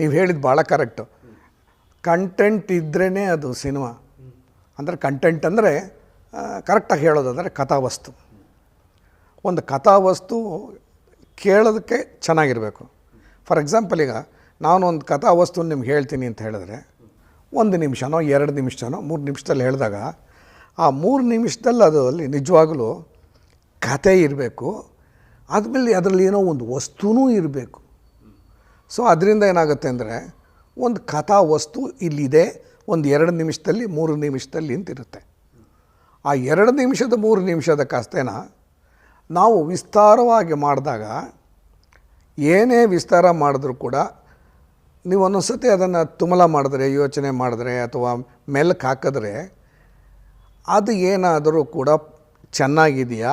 ನೀವು ಹೇಳಿದ್ದು ಭಾಳ ಕರೆಕ್ಟು. ಕಂಟೆಂಟ್ ಇದ್ರೇ ಅದು ಸಿನಿಮಾ. ಅಂದರೆ ಕಂಟೆಂಟ್ ಅಂದರೆ ಕರೆಕ್ಟಾಗಿ ಹೇಳೋದಂದರೆ ಕಥಾವಸ್ತು. ಒಂದು ಕಥಾವಸ್ತು ಕೇಳೋದಕ್ಕೆ ಚೆನ್ನಾಗಿರಬೇಕು. ಫಾರ್ ಎಕ್ಸಾಂಪಲ್ ಈಗ, ನಾನು ಒಂದು ಕಥಾವಸ್ತು ನಿಮ್ಗೆ ಹೇಳ್ತೀನಿ ಅಂತ ಹೇಳಿದ್ರೆ, ಒಂದು ನಿಮಿಷನೋ, ಎರಡು ನಿಮಿಷನೋ, ಮೂರು ನಿಮಿಷದಲ್ಲಿ ಹೇಳಿದಾಗ, ಆ ಮೂರು ನಿಮಿಷದಲ್ಲಿ ಅದು ಅಲ್ಲಿ ನಿಜವಾಗಲೂ ಕತೆ ಇರಬೇಕು. ಆದಮೇಲೆ ಅದರಲ್ಲಿ ಏನೋ ಒಂದು ವಸ್ತುನೂ ಇರಬೇಕು. ಸೊ ಅದರಿಂದ ಏನಾಗುತ್ತೆ ಅಂದರೆ, ಒಂದು ಕಥಾ ವಸ್ತು ಇಲ್ಲಿದೆ, ಒಂದು ಎರಡು ನಿಮಿಷದಲ್ಲಿ, ಮೂರು ನಿಮಿಷದಲ್ಲಿ ಅಂತಿರುತ್ತೆ. ಆ ಎರಡು ನಿಮಿಷದ, ಮೂರು ನಿಮಿಷದ ಕಥೆನ ನಾವು ವಿಸ್ತಾರವಾಗಿ ಮಾಡಿದಾಗ, ಏನೇ ವಿಸ್ತಾರ ಮಾಡಿದ್ರೂ ಕೂಡ, ನೀವು ಒಂದೊಂದ್ಸತಿ ಅದನ್ನು ತುಮಲ ಮಾಡಿದ್ರೆ, ಯೋಚನೆ ಮಾಡಿದ್ರೆ, ಅಥವಾ ಮೆಲ್ಕ್ ಹಾಕಿದ್ರೆ, ಅದು ಏನಾದರೂ ಕೂಡ ಚೆನ್ನಾಗಿದೆಯಾ,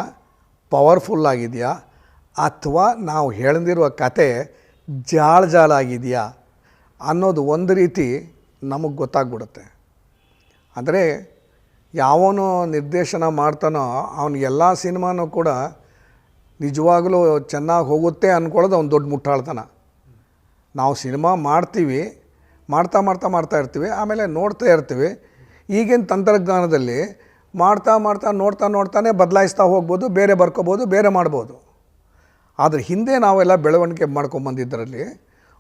ಪವರ್ಫುಲ್ ಆಗಿದೆಯಾ, ಅಥವಾ ನಾವು ಹೇಳಿದಿರುವ ಕತೆ ಜಾಳ ಜಾಲ ಆಗಿದೆಯಾ ಅನ್ನೋದು ಒಂದು ರೀತಿ ನಮಗೆ ಗೊತ್ತಾಗ್ಬಿಡುತ್ತೆ. ಅಂದರೆ ಯಾವನು ನಿರ್ದೇಶನ ಮಾಡ್ತಾನೋ ಅವನಿಗೆಲ್ಲ ಸಿನಿಮಾನೂ ಕೂಡ ನಿಜವಾಗಲೂ ಚೆನ್ನಾಗಿ ಹೋಗುತ್ತೆ ಅಂದ್ಕೊಳ್ಳೋದು ಅವ್ನು ದೊಡ್ಡ ಮುಟ್ಟಾಳ್ತಾನ. ನಾವು ಸಿನಿಮಾ ಮಾಡ್ತೀವಿ, ಮಾಡ್ತಾ ಮಾಡ್ತಾ ಮಾಡ್ತಾ ಇರ್ತೀವಿ, ಆಮೇಲೆ ನೋಡ್ತಾ ಇರ್ತೀವಿ. ಈಗಿನ ತಂತ್ರಜ್ಞಾನದಲ್ಲಿ ಮಾಡ್ತಾ ಮಾಡ್ತಾ ನೋಡ್ತಾ ನೋಡ್ತಾನೆ ಬದಲಾಯಿಸ್ತಾ ಹೋಗ್ಬೋದು, ಬೇರೆ ಬರ್ಕೋಬೋದು, ಬೇರೆ ಮಾಡ್ಬೋದು. ಆದರೆ ಹಿಂದೆ ನಾವೆಲ್ಲ ಬೆಳವಣಿಗೆ ಮಾಡ್ಕೊಂಬಂದಿದ್ದರಲ್ಲಿ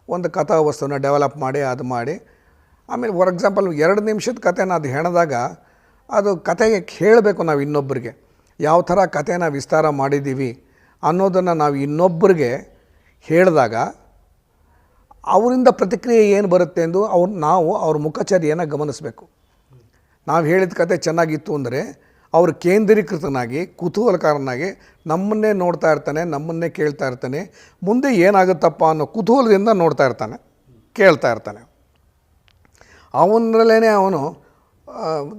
ಒಂದು ಕಥಾವಸ್ತುನ ಡೆವಲಪ್ ಮಾಡಿ, ಅದು ಮಾಡಿ. ಆಮೇಲೆ ಫಾರ್ ಎಕ್ಸಾಂಪಲ್ ಎರಡು ನಿಮಿಷದ ಕಥೆನ ಅದು ಹೆಣದಾಗ ಅದು ಕಥೆಗೆ ಹೇಳಬೇಕು ನಾವು ಇನ್ನೊಬ್ಬರಿಗೆ ಯಾವ ಥರ ಕಥೆನ ವಿಸ್ತಾರ ಮಾಡಿದ್ದೀವಿ ಅನ್ನೋದನ್ನು ನಾವು ಇನ್ನೊಬ್ಬರಿಗೆ ಹೇಳಿದಾಗ ಅವರಿಂದ ಪ್ರತಿಕ್ರಿಯೆ ಏನು ಬರುತ್ತೆ ಎಂದು ಅವ್ರು ನಾವು ಅವ್ರ ಮುಖಚರ್ಯನ ಗಮನಿಸಬೇಕು. ನಾವು ಹೇಳಿದ ಕತೆ ಚೆನ್ನಾಗಿತ್ತು ಅಂದರೆ ಅವರು ಕೇಂದ್ರೀಕೃತನಾಗಿ, ಕುತೂಹಲಕಾರನಾಗಿ ನಮ್ಮನ್ನೇ ನೋಡ್ತಾ ಇರ್ತಾನೆ, ನಮ್ಮನ್ನೇ ಕೇಳ್ತಾ ಇರ್ತಾನೆ. ಮುಂದೆ ಏನಾಗುತ್ತಪ್ಪ ಅನ್ನೋ ಕುತೂಹಲದಿಂದ ನೋಡ್ತಾ ಇರ್ತಾನೆ, ಕೇಳ್ತಾ ಇರ್ತಾನೆ. ಅವನರಲ್ಲೇ ಅವನು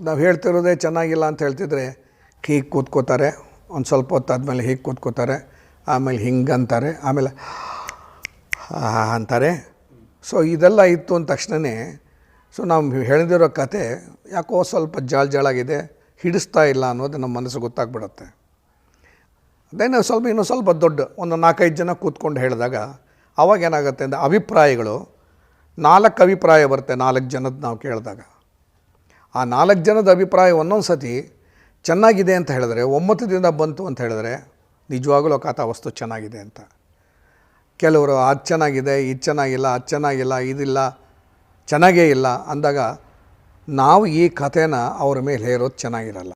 ನಾವು ಹೇಳ್ತಿರೋದೇ ಚೆನ್ನಾಗಿಲ್ಲ ಅಂತ ಹೇಳ್ತಿದ್ರೆ ಹೀಗೆ ಕೂತ್ಕೋತಾರೆ, ಒಂದು ಸ್ವಲ್ಪ ಹೊತ್ತಾದ್ಮೇಲೆ ಹೀಗೆ ಕೂತ್ಕೋತಾರೆ, ಆಮೇಲೆ ಹಿಂಗೆ ಅಂತಾರೆ, ಆಮೇಲೆ ಅಂತಾರೆ. ಸೊ ಇದೆಲ್ಲ ಇತ್ತು ಅಂದ ತಕ್ಷಣವೇ ಸೊ ನಾವು ಹೇಳಿದಿರೋ ಕತೆ ಯಾಕೋ ಸ್ವಲ್ಪ ಜಾಳ್ ಜಾಳಾಗಿದೆ. ಹಿಡಿಸ್ತಾ ಇಲ್ಲ ಅನ್ನೋದು ನಮ್ಮ ಮನಸ್ಸು ಗೊತ್ತಾಗ್ಬಿಡುತ್ತೆ. ದೆನ್ ಸ್ವಲ್ಪ ಇನ್ನೂ ಸ್ವಲ್ಪ ದೊಡ್ಡ ಒಂದು ನಾಲ್ಕೈದು ಜನ ಕೂತ್ಕೊಂಡು ಹೇಳಿದಾಗ ಅವಾಗ ಏನಾಗುತ್ತೆ ಅಂದರೆ ಅಭಿಪ್ರಾಯಗಳು, ನಾಲ್ಕು ಅಭಿಪ್ರಾಯ ಬರುತ್ತೆ ನಾಲ್ಕು ಜನದ ನಾವು ಕೇಳಿದಾಗ. ಆ ನಾಲ್ಕು ಜನದ ಅಭಿಪ್ರಾಯ ಒಂದೊಂದು ಸತಿ ಚೆನ್ನಾಗಿದೆ ಅಂತ ಹೇಳಿದ್ರೆ ಒಮ್ಮತದಿಂದ ಬಂತು ಅಂತ ಹೇಳಿದ್ರೆ ನಿಜವಾಗಲೂ ಕಥಾವಸ್ತು ಚೆನ್ನಾಗಿದೆ ಅಂತ. ಕೆಲವರು ಅದು ಚೆನ್ನಾಗಿದೆ, ಇದು ಚೆನ್ನಾಗಿಲ್ಲ, ಅದು ಚೆನ್ನಾಗಿಲ್ಲ, ಇದಿಲ್ಲ, ಚೆನ್ನಾಗೇ ಇಲ್ಲ ಅಂದಾಗ ನಾವು ಈ ಕಥೆನ ಅವ್ರ ಮೇಲೆ ಹೇರೋದು ಚೆನ್ನಾಗಿರಲ್ಲ.